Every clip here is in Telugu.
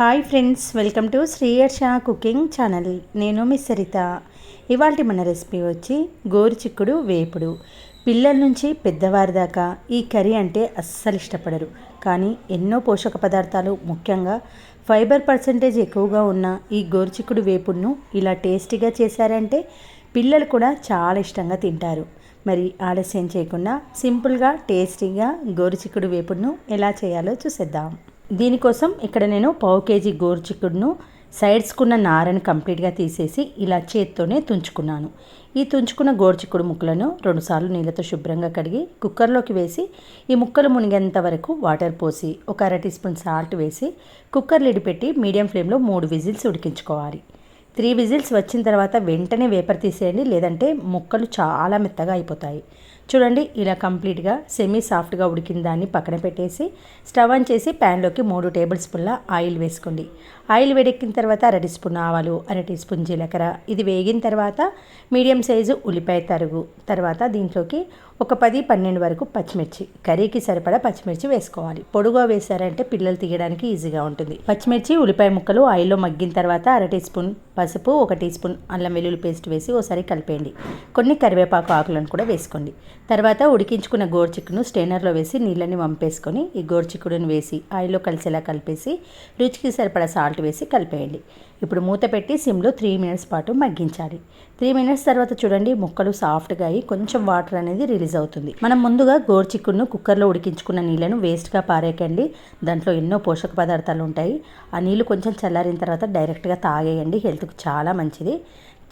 Hi friends welcome to Sriyarsha cooking channel. నేను మీ సరిత. ఇవాళ మన రెసిపీ వచ్చి గోరుచిక్కుడు వేపుడు. పిల్లల నుంచి పెద్దవారి దాకా ఈ కర్రీ అంటే అస్సలు ఇష్టపడరు. కానీ ఎన్నో పోషక పదార్థాలు ముఖ్యంగా ఫైబర్ పర్సంటేజ్ ఎక్కువగా ఉన్న ఈ గోరుచిక్కుడు వేపుడును ఇలా టేస్టీగా చేశారంటే పిల్లలు కూడా చాలా ఇష్టంగా తింటారు. మరి ఆలస్యం చేయకుండా సింపుల్గా టేస్టీగా గోరుచిక్కుడు వేపుడును ఎలా చేయాలో చూసేద్దాం. దీనికోసం ఇక్కడ నేను పావు కేజీ గోరుచిక్కుడును సైడ్స్కున్న నారని కంప్లీట్గా తీసేసి ఇలా చేత్తోనే తుంచుకున్నాను. ఈ తుంచుకున్న గోరుచిక్కుడు ముక్కలను రెండుసార్లు నీళ్ళతో శుభ్రంగా కడిగి కుక్కర్లోకి వేసి ఈ ముక్కలు మునిగేంత వరకు వాటర్ పోసి ఒక అర టీ స్పూన్ సాల్ట్ వేసి కుక్కర్ లిడి పెట్టి మీడియం ఫ్లేమ్లో మూడు విజిల్స్ ఉడికించుకోవాలి. త్రీ విజిల్స్ వచ్చిన తర్వాత వెంటనే వేపర్ తీసేయండి లేదంటే ముక్కలు చాలా మెత్తగా అయిపోతాయి. చూడండి ఇలా కంప్లీట్గా సెమీ సాఫ్ట్గా ఉడికిన దాన్ని పక్కన పెట్టేసి స్టవ్ ఆన్ చేసి ప్యాన్లోకి మూడు టేబుల్ స్పూన్ల ఆయిల్ వేసుకోండి. ఆయిల్ వేడెక్కిన తర్వాత అర టీ స్పూన్ ఆవాలు అర టీ స్పూన్ జీలకర్ర. ఇది వేగిన తర్వాత మీడియం సైజు ఉల్లిపాయ తరుగు. తర్వాత దీంట్లోకి ఒక పది పన్నెండు వరకు పచ్చిమిర్చి. కర్రీకి సరిపడా పచ్చిమిర్చి వేసుకోవాలి. పొడుగా వేశారంటే పిల్లలు తీయడానికి ఈజీగా ఉంటుంది. పచ్చిమిర్చి ఉల్లిపాయ ముక్కలు ఆయిల్లో మగ్గిన తర్వాత అర టీ స్పూన్ పసుపు ఒక టీ స్పూన్ అల్లం వెల్లుల్లి పేస్ట్ వేసి ఒకసారి కలిపేయండి. కొన్ని కరివేపాకు ఆకులను కూడా వేసుకోండి. తర్వాత ఉడికించుకున్న గోర్చిక్కును స్టెయినర్లో వేసి నీళ్ళని వంపేసుకొని ఈ గోర్చిక్కుడును వేసి ఆయిల్లో కలిసేలా కలిపేసి రుచికి సరిపడా సాల్ట్ వేసి కలిపేయండి. ఇప్పుడు మూత పెట్టి సిమ్లో త్రీ మినిట్స్ పాటు మగ్గించాలి. త్రీ మినిట్స్ తర్వాత చూడండి ముక్కలు సాఫ్ట్గా అయ్యి కొంచెం వాటర్ అనేది రిలీజ్ అవుతుంది. మనం ముందుగా గోరుచిక్కుడును కుక్కర్లో ఉడికించుకున్న నీళ్ళను వేస్ట్గా పారేయకండి. దాంట్లో ఎన్నో పోషక పదార్థాలు ఉంటాయి. ఆ నీళ్ళు కొంచెం చల్లారిన తర్వాత డైరెక్ట్గా తాగేయండి. హెల్త్కు చాలా మంచిది.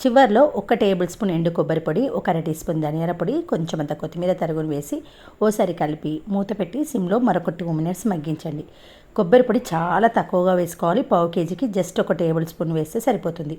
చివరిలో ఒక టేబుల్ స్పూన్ ఎండు కొబ్బరి పొడి ఒక అర టీ స్పూన్ ధనియాల పొడి కొంచెం అంత కొత్తిమీర తరుగును వేసి ఓసారి కలిపి మూత పెట్టి సిమ్లో మరొక టూ మినిట్స్ మగ్గించండి. కొబ్బరి పొడి చాలా తక్కువగా వేసుకోవాలి. పావు కేజీకి జస్ట్ ఒక టేబుల్ స్పూన్ వేస్తే సరిపోతుంది.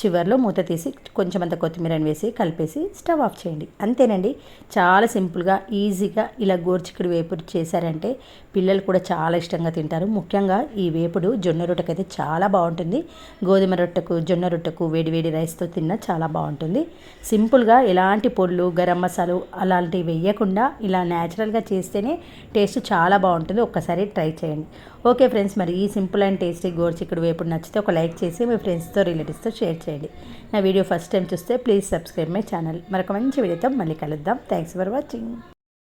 చివరిలో మూత తీసి కొంచెం అంత కొత్తిమీరని వేసి కలిపేసి స్టవ్ ఆఫ్ చేయండి. అంతేనండి చాలా సింపుల్గా ఈజీగా ఇలా గోర్చిక్కుడు వేపుడు చేశారంటే పిల్లలు కూడా చాలా ఇష్టంగా తింటారు. ముఖ్యంగా ఈ వేపుడు జొన్న రొట్టెకైతే చాలా బాగుంటుంది. గోధుమ రొట్టెకు జొన్న రొట్టెకు వేడి వేడి రైస్తో తిన్నా చాలా బాగుంటుంది. సింపుల్గా ఎలాంటి పొళ్ళు గరం మసాలు అలాంటివి వేయకుండా ఇలా న్యాచురల్గా చేస్తేనే టేస్ట్ చాలా బాగుంటుంది. ఒక్కసారి ట్రై చేయండి. ఓకే ఫ్రెండ్స్ మరి ఈ సింపుల్ అండ్ టేస్టీ గోర్చికుడి వేపుడు నచ్చితే ఒక లైక్ చేసి మీ ఫ్రెండ్స్తో రిలేటివ్స్తో షేర్ చేయండి. నా వీడియో ఫస్ట్ టైం చూస్తే ప్లీజ్ సబ్స్క్రైబ్ మై ఛానల్. మరొక మంచి వీడియోతో మళ్ళీ కలుద్దాం. Thanks for watching